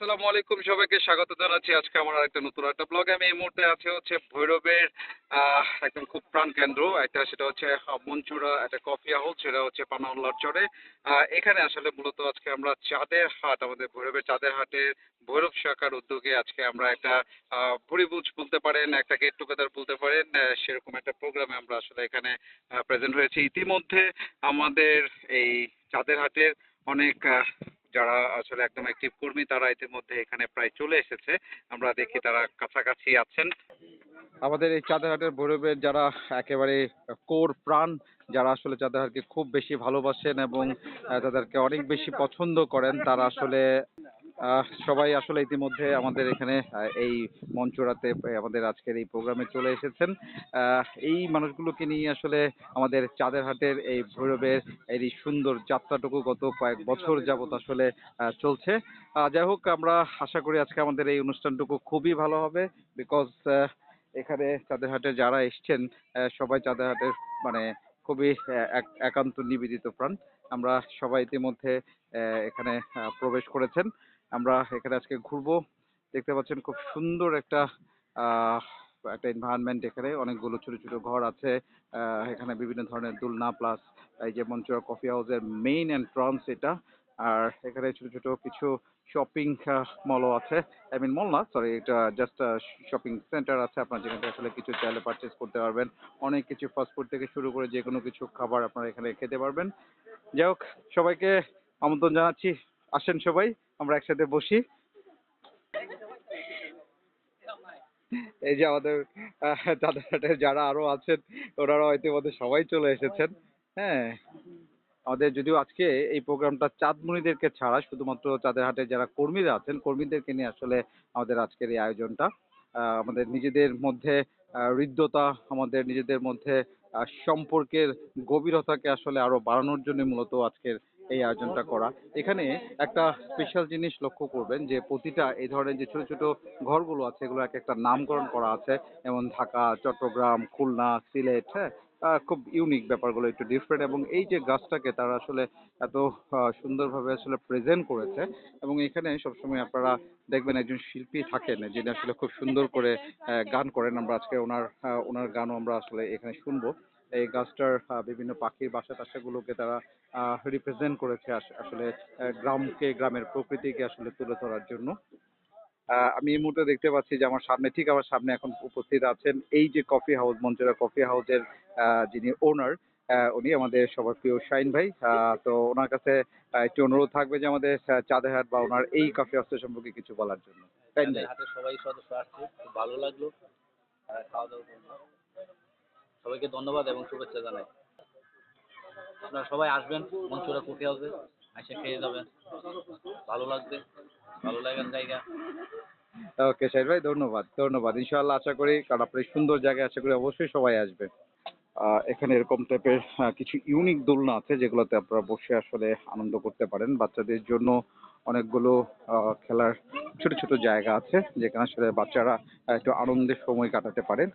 আসসালামু আলাইকুম সবাইকে স্বাগত জানাচ্ছি। আজকে আমার নতুন একটা ব্লগে আমি এই মুহূর্তে আছে হচ্ছে ভৈরবের একদম খুব প্রাণ কেন্দ্র। সেটা হচ্ছে আহ, মনচুরা একটা কফি হাউস সেটা হচ্ছে পানাউল্লার চরে এখানে আসলে মূলত আজকে আমরা চাঁদের হাট আমাদের ভৈরবের চাঁদের হাটের ভৈরব শাখার উদ্যোগে আজকে আমরা একটা বলতে পারেন একটা গেট টুগেদার বলতে পারেন সেরকম একটা প্রোগ্রামে আমরা আসলে এখানে প্রেজেন্ট হয়েছি। ইতিমধ্যে আমাদের এই চাঁদের হাটের অনেক যারা আসলে একদম অ্যাক্টিভ কর্মী, তারা ইতিমধ্যে এখানে প্রায় চলে এসেছে। আমরা দেখি তারা কাছাকাছি আছেন। আমাদের এই চাঁদারহাটের ভৈরবের যারা একেবারে কোর প্রাণ, যারা আসলে চাঁদারহাটকে খুব বেশি ভালোবাসেন এবং তাদেরকে অনেক বেশি পছন্দ করেন, তারা আসলে সবাই আসলে ইতিমধ্যে আমাদের এখানে এই মঞ্চরাতে আমাদের আজকের এই প্রোগ্রামে চলে এসেছেন। এই মানুষগুলোকে নিয়ে আসলে আমাদের চাঁদেরহাটের এই ভৈরবের এই সুন্দর যাত্রাটুকু গত কয়েক বছর যাবত আসলে চলছে। যাই হোক, আমরা আশা করি আজকে আমাদের এই অনুষ্ঠানটুকু খুবই ভালো হবে বিকজ এখানে চাঁদেরহাটে যারা এসছেন সবাই চাঁদেরহাটের মানে খুবই এক- একান্ত নিবেদিত প্রাণ। আমরা সবাই ইতিমধ্যে এখানে প্রবেশ করেছেন। আমরা এখানে আজকে ঘুরবো। দেখতে পাচ্ছেন খুব সুন্দর একটা একটা এনভায়রনমেন্ট এখানে। অনেকগুলো ছোট ছোট ঘর আছে এখানে বিভিন্ন ধরনের দোলনা প্লাস এই যে মঞ্চুরা কফি হাউসের মেইন এন্ট্রান্স এটা। আর এখানে ছোট ছোট কিছু শপিং মলও আছে। আই মিন মল না সরি এটা জাস্ট শপিং সেন্টার আছে। আপনার যেখান থেকে আসলে কিছু চাইলে পারচেস করতে পারবেন। অনেক কিছু ফাস্টফুড থেকে শুরু করে যে কোনো কিছু খাবার আপনারা এখানে খেতে পারবেন। যাই হোক, সবাইকে আমন্ত্রণ জানাচ্ছি। আসেন সবাই, আমরা একসাথে বসি। এই যে আমাদের দাদাহাটের যারা আরও আছেন, ওনারা ইতিমধ্যে সবাই চলে এসেছেন। হ্যাঁ আমাদের যদিও আজকে এই প্রোগ্রামটা চাঁদমণিদেরকে ছাড়া শুধুমাত্র চাঁদের হাটের যারা কর্মীরা আছেন, কর্মীদেরকে নিয়ে আসলে আমাদের আজকের এই আয়োজনটা আমাদের নিজেদের মধ্যে হৃদ্যতা, আমাদের নিজেদের মধ্যে সম্পর্কের গভীরতাকে আসলে আরও বাড়ানোর জন্য মূলত আজকের এই আয়োজনটা করা। এখানে একটা স্পেশাল জিনিস লক্ষ্য করবেন যে, প্রতিটা এই ধরনের যে ছোট ছোট ঘরগুলো আছে, এগুলো এক একটা নামকরণ করা আছে। যেমন ঢাকা, চট্টগ্রাম, খুলনা, সিলেট হ্যাঁ? খুব ইউনিক ব্যাপারগুলো একটু ডিফারেন্ট এবং এই যে গাছটাকে তারা আসলে এত সুন্দরভাবে আসলে প্রেজেন্ট করেছে এবং এখানে সবসময় আপনারা দেখবেন একজন শিল্পী থাকেন, যিনি আসলে খুব সুন্দর করে গান করেন। আমরা আজকে ওনার ওনার গানও আমরা আসলে এখানে শুনব। এই গাছটার বিভিন্ন পাখির বাসা টাসাগুলোকে তারা রিপ্রেজেন্ট করেছে আসলে গ্রামকে গ্রামের প্রকৃতিকে আসলে তুলে ধরার জন্য। আহ, আমি এই মুহূর্তে দেখতে পাচ্ছি যে আমার সামনে ঠিক আমার সামনে এখন উপস্থিত আছেন এই যে কফি হাউস মঞ্চেরা কফি হাউসের আহ, যিনি ওনার উনি আমাদের সবার প্রিয় শাইন ভাই। আহ, তো ওনার কাছে একটু অনুরোধ থাকবে যে আমাদের আহ, চাঁদেরহাট বা ওনার এই কফি হাউসের সম্পর্কে কিছু বলার জন্য। ভাই। সবাই সদস্য আসছে ভালো লাগল। খাওয়া দাওয়া। সবাইকে ধন্যবাদ এবং শুভেচ্ছা জানাই। আপনারা সবাই আসবেন মঞ্চুরা কুটি হাউসে। এসে খেয়ে যাবেন। ভালো লাগবে, ভালো লাগার জায়গা। ওকে শাহিদ ভাই, ধন্যবাদ ধন্যবাদ। ইনশাআল্লাহ আশা করি, কারণ আপনি সুন্দর জায়গায় আশা করি অবশ্যই সবাই আসবে। এখানে এরকম টাইপের কিছু ইউনিক দোলনা আছে যেগুলোতে আপনারা বসে আসলে আনন্দ করতে পারেন। বাচ্চাদের জন্য অনেকগুলো খেলার ছোট ছোট জায়গা আছে, যেখানে আসলে বাচ্চারা একটু আনন্দের সময় কাটাতে পারেন।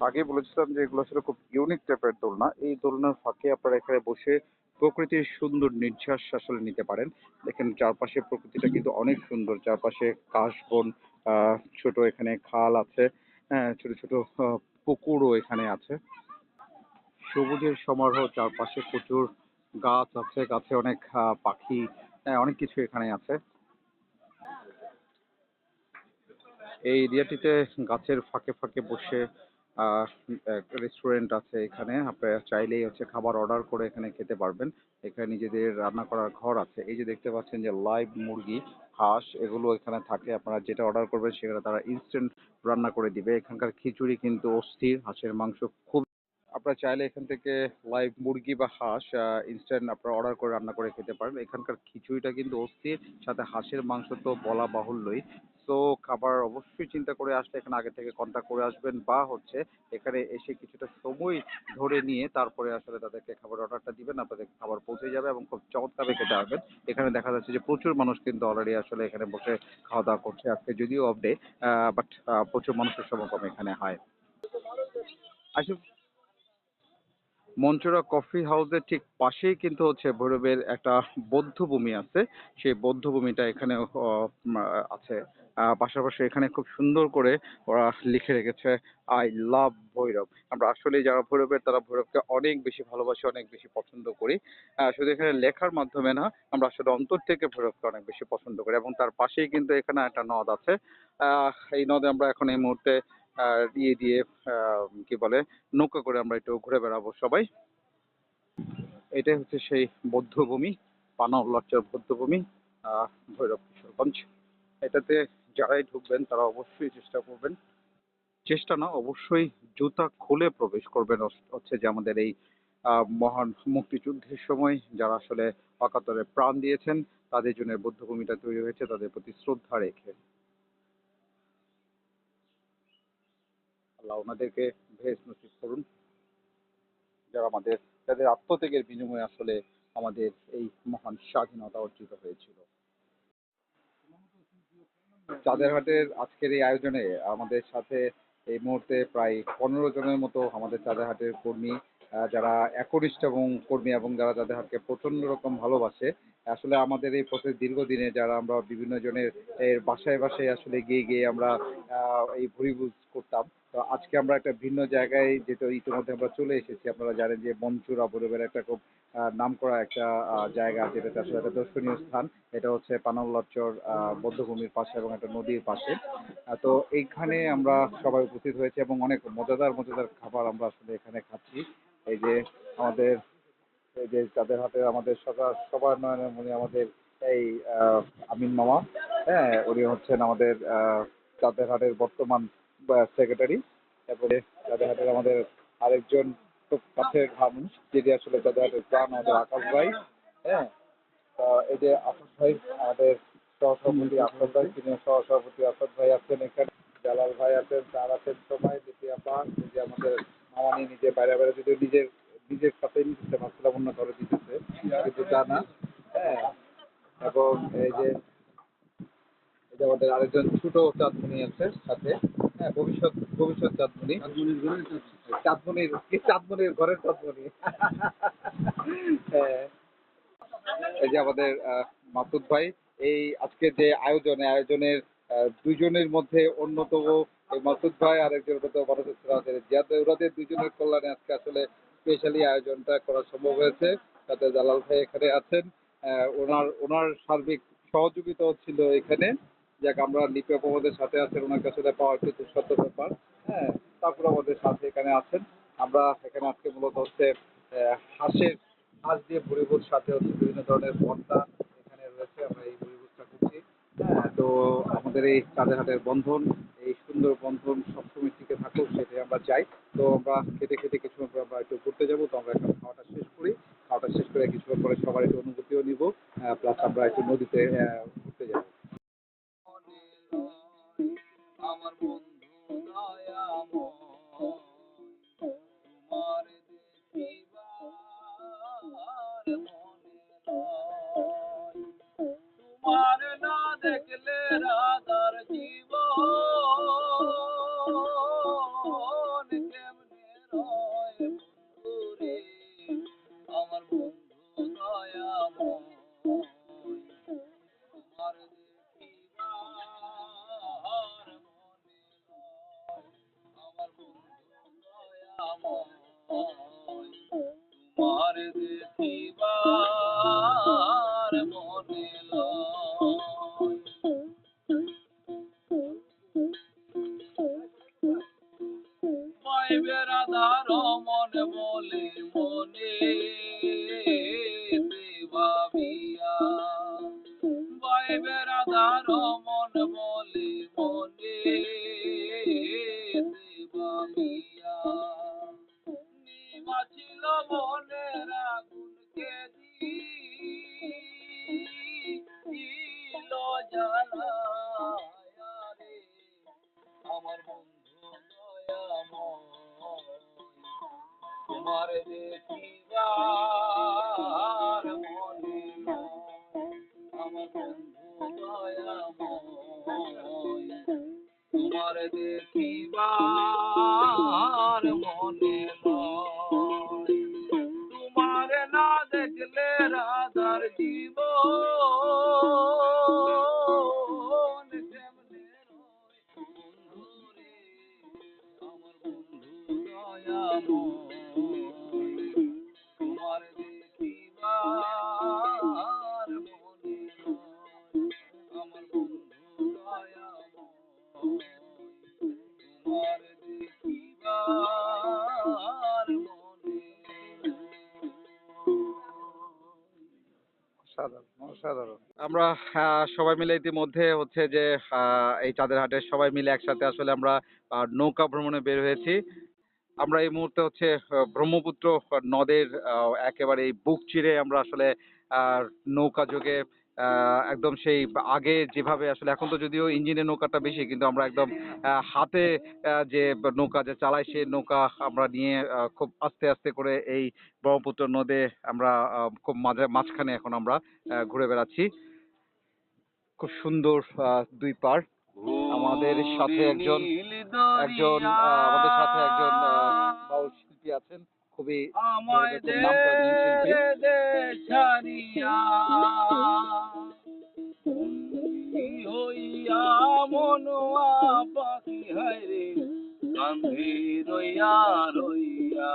আগে বলেছিলাম যে এগুলো আসলে খুব ইউনিক টাইপের দোলনা। এই দোলনার ফাঁকে আপনারা এখানে বসে প্রকৃতির সুন্দর নির্যাস আসলে নিতে পারেন। দেখেন চারপাশে প্রকৃতিটা কিন্তু অনেক সুন্দর। চারপাশে কাশ, বন ছোট এখানে খাল আছে হ্যাঁ ছোট ছোট পুকুরও এখানে আছে। সবুজের সমারোহ, চারপাশে প্রচুর গাছ আছে, গাছে অনেক পাখি হ্যাঁ অনেক কিছু এখানে আছে। এই এরিয়াটিতে গাছের ফাঁকে ফাঁকে বসে রেস্টুরেন্ট আছে এখানে। আপনারা চাইলেই হচ্ছে খাবার অর্ডার করে এখানে খেতে পারবেন। এখানে নিজেদের রান্না করার ঘর আছে। এই যে দেখতে পাচ্ছেন যে লাইভ মুরগি, হাঁস এগুলো এখানে থাকে। আপনারা যেটা অর্ডার করবেন সেটা তারা ইনস্ট্যান্ট রান্না করে দিবে। এখানকার খিচুড়ি কিন্তু অস্থির। হাঁসের মাংস খুব আপনারা চাইলে এখান থেকে লাইভ মুরগি বা হাঁস ইনস্ট্যান্ট আপনারা অর্ডার করে রান্না করে খেতে পারেন। এখানকার খিচুড়িটা কিন্তু অস্থির, সাথে হাঁসের মাংস তো বলা বাহুল্যই। তো খাবার অবশ্যই চিন্তা করে আসলে এখানে আগে থেকে কন্ট্যাক্ট করে আসবেন বা হচ্ছে এখানে এসে কিছুটা সময় ধরে নিয়ে তারপরে আসলে তাদেরকে খাবার অর্ডারটা দিবেন, আপনাদের খাবার পৌঁছে যাবে এবং খুব চমৎকার খেতে পারবেন। এখানে দেখা যাচ্ছে যে প্রচুর মানুষ কিন্তু অলরেডি আসলে এখানে বসে খাওয়া দাওয়া করছে আজকে যদিও অফ ডে বাট প্রচুর মানুষের সমাগম এখানে হয়। আসুন। মঞ্চুরা কফি হাউসের ঠিক পাশেই কিন্তু হচ্ছে ভৈরবের একটা বৌদ্ধভূমি আছে। সেই বৌদ্ধভূমিটা এখানে আছে। পাশাপাশি এখানে খুব সুন্দর করে ওরা লিখে রেখেছে, আই লাভ ভৈরব। আমরা আসলে যারা ভৈরবের, তারা ভৈরবকে অনেক বেশি ভালোবাসি, অনেক বেশি পছন্দ করি। শুধু এখানে লেখার মাধ্যমে না, আমরা আসলে অন্তর থেকে ভৈরবকে অনেক বেশি পছন্দ করি। এবং তার পাশেই কিন্তু এখানে একটা নদ আছে। এই নদে আমরা এখন এই মুহূর্তে ইয়ে দিয়ে কি বলে, নৌকা করে আমরা একটু ঘুরে বেড়াবো সবাই। এটাই হচ্ছে সেই বৌদ্ধভূমি পানাম লজ্জার বৌদ্ধভূমি ভৈরব কিশোরগঞ্জ। এটাতে যারাই ঢুকবেন তারা অবশ্যই চেষ্টা করবেন। চেষ্টা না, অবশ্যই জুতা খুলে প্রবেশ করবেন হচ্ছে যে আমাদের এই মহান মুক্তিযুদ্ধের সময়। যারা আসলে অকাতরে প্রাণ দিয়েছেন, তাদের জন্য বৌদ্ধভূমিটা তৈরি হয়েছে, তাদের প্রতি শ্রদ্ধা রেখে। আল্লাহ ওনাদেরকে ভেজ নসিব করুন। যারা আমাদের, যাদের আত্মত্যাগের বিনিময়ে আসলে আমাদের এই মহান স্বাধীনতা অর্জিত হয়েছিল। চাঁদেরহাটের আজকের এই আয়োজনে আমাদের সাথে এই মুহূর্তে প্রায় পনেরো জনের মতো আমাদের চাঁদেরহাটের কর্মী যারা একনিষ্ঠ এবং কর্মী এবং যারা চাঁদেরহাটকে প্রচণ্ড রকম ভালোবাসে, আসলে আমাদের এই পথে দীর্ঘদিনে যারা আমরা বিভিন্ন জনের এর বাসায় বাসায় আসলে গিয়ে গিয়ে আমরা এই ভুরিভুজ করতাম। আজকে আমরা একটা ভিন্ন জায়গায় যেটা ইতিমধ্যে আমরা চলে এসেছি। আপনারা জানেন যে মঞ্চুরা বরবের একটা খুব আহ, নামকরা একটা জায়গা যেটা আসলে একটা দর্শনীয় স্থান। এটা হচ্ছে পানাল্লাচর বৌদ্ধভূমির পাশে এবং একটা নদীর পাশে। তো এইখানে আমরা সবাই উপস্থিত হয়েছে এবং অনেক মজাদার মজাদার খাবার আমরা আসলে এখানে খাচ্ছি। এই যে আমাদের এই যে তাদের হাতে আমাদের সবার সবার নয়নের মনে আমাদের এই আমিন মামা। হ্যাঁ উনি হচ্ছেন আমাদের তাদের হাটের বর্তমান সেক্রেটারি তারপরে তাদের হাটের আমাদের আরেকজন খুব কাছের মানুষ যেটি আসলে তাদের হাটের প্রাণ আমাদের আকাশ ভাই হ্যাঁ? এই যে আকাশ ভাই, আমাদের সহসভাপতি আকাশ ভাই তিনি সহসভাপতি আকাশ ভাই আছেন এখানে। জালাল ভাই আছেন, তার আছেন সবাই যেটি আপা যে আমাদের মামানি নিজে বাইরে বাইরে যদি নিজের নিজের সাথে নিতেছে ভাবছিলাম অন্য কারও দিতেছে, কিন্তু তা না হ্যাঁ? এবং এই যে এই যে আমাদের আরেকজন ছোট চাঁদমণি আছে সাথে হ্যাঁ ভবিষ্যৎ ভবিষ্যৎ চাঁদমণি। চাঁদমণির কি চাঁদমণির ঘরের চাঁদমণি। হ্যাঁ। এই যে আমাদের মাসুদ ভাই এই আজকে যে আয়োজন আয়োজনের আহ, দুইজনের মধ্যে অন্যতম মাসুদ ভাই আর একজন অন্যতম মানুষ হচ্ছে আমাদের জিয়াদ। দুজনের কল্যাণে আজকে আসলে স্পেশালি আয়োজনটা করা সম্ভব হয়েছে তাতে জালাল ভাই এখানে আছেন। ওনার ওনার সার্বিক সহযোগিতাও ছিল এখানে। যাক, আমরা লিপি আমাদের সাথে আছেন, ওনার কাছে পাওয়া একটু দুঃসাধ্য ব্যাপার। হ্যাঁ তারপর আমাদের সাথে এখানে আছেন। আমরা এখানে আজকে মূলত হচ্ছে হাঁসের হাঁস দিয়ে পরিভূত সাথে হচ্ছে বিভিন্ন ধরনের ভর্তা এখানে রয়েছে, আমরা এই পরিভূতটা করছি। হ্যাঁ তো আমাদের এই চাঁদেরহাটের বন্ধন, এই সুন্দর বন্ধন সবসময় টিকে থাকুক, সেটাই আমরা চাই। তো আমরা খেতে খেতে কিছু আমরা একটু ঘুরতে যাব, তো আমরা এখন খাওয়াটা শেষ করি। খাওয়াটা শেষ করে কিছুক্ষণ পরে সবার একটু অনুভূতিও নিব। প্লাস আমরা একটু নদীতে দেখিবার মনে জানায়ারে আমার বন্ধু তোমার মনে আমার বন্ধু দয়াময় তোমার দেখিবার মনে না দেখলে রাধার জীবন। আমরা সবাই মিলে ইতিমধ্যে হচ্ছে যে এই চাঁদের হাটে সবাই মিলে একসাথে আসলে আমরা নৌকা ভ্রমণে বের হয়েছি। আমরা এই মুহূর্তে হচ্ছে ব্রহ্মপুত্র নদের একেবারে এই বুক চিরে আমরা আসলে নৌকা যোগে একদম সেই আগে যেভাবে আসলে, এখন তো যদিও ইঞ্জিনের নৌকাটা বেশি, কিন্তু আমরা একদম হাতে যে নৌকা যে চালাই সেই নৌকা আমরা নিয়ে খুব আস্তে আস্তে করে এই ব্রহ্মপুত্র নদে আমরা খুব মাঝে, মাঝখানে এখন আমরা ঘুরে বেড়াচ্ছি। খুব সুন্দর দুই পার আমাদের সাথে একজন একজন আমাদের সাথে একজন বাউল শিল্পী আছেন। খুবই রইয়া রইয়া।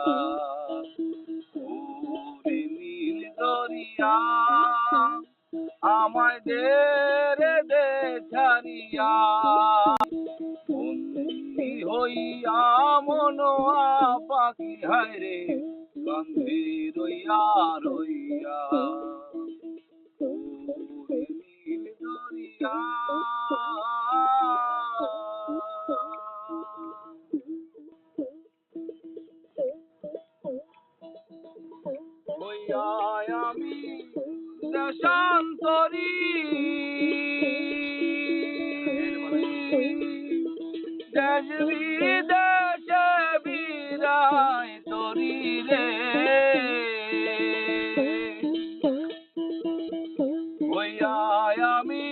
ওরে নীল দরিয়া। আমায় দে রে বন্দি হইয়া মনোয়া পাখি হায়রে কান্ধে রইয়া রইয়া। দেশান্তরী দেশ বিদেশে বিরায় তরি রে। আমি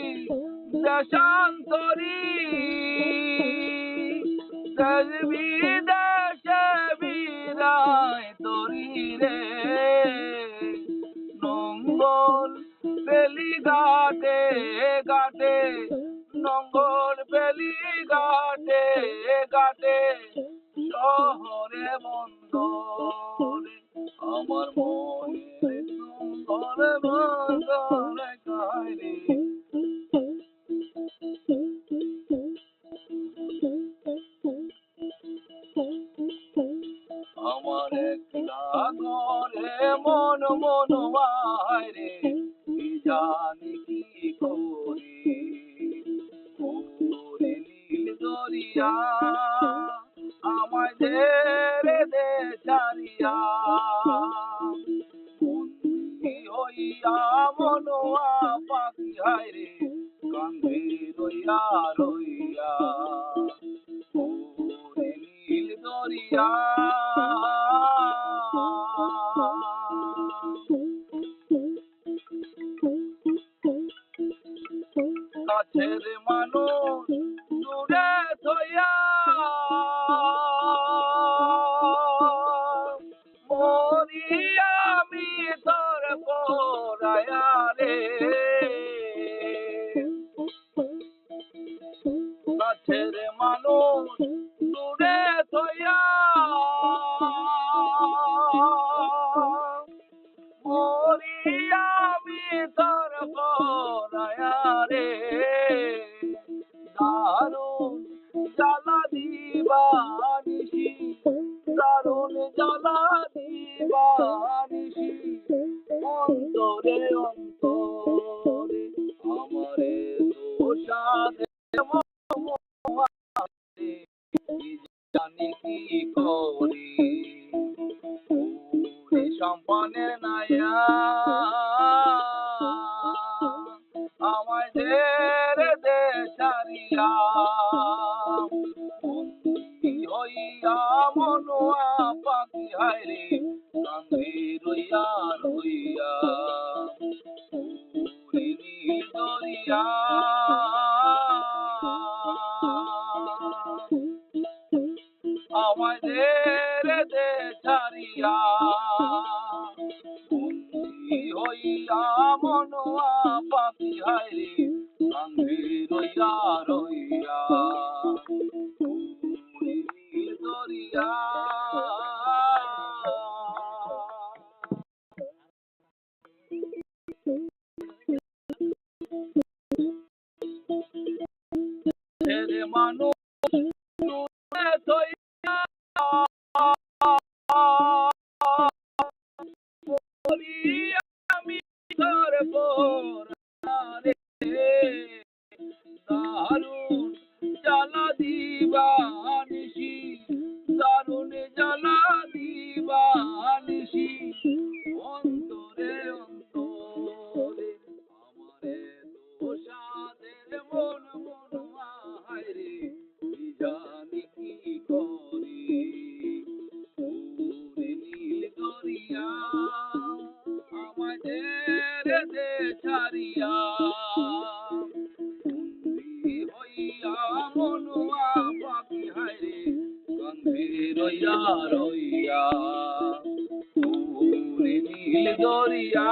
নঙ্গল বন্দরে মনোয়া পাখি হাইরে কান্ধে রইয়া রইয়া নীল দরিয়া। জানি কি করি নাইয়া আমায় দে রে দে ছাড়িয়া বন্দি হইয়া মনোয়া কান্ধে রইয়া রইয়া Senhor. বন্দি হইয়া মনুয়া পাখি হায়রে কান্ধে রইয়া রইয়া। নীল দরিয়া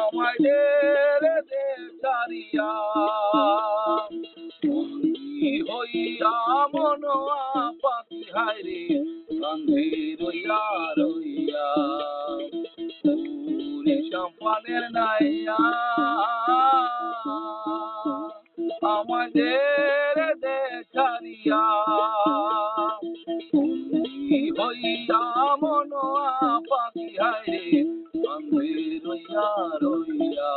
আমাদের দে ছাড়িয়া বন্দি হইয়া পাখি হায়রে কান্ধে রইয়া রইয়া। পুরি সম্পানের নাইয়া আমাদের দেখারিয়া হইয়া মনোয়া পাখি হায়রে রইয়া রইয়া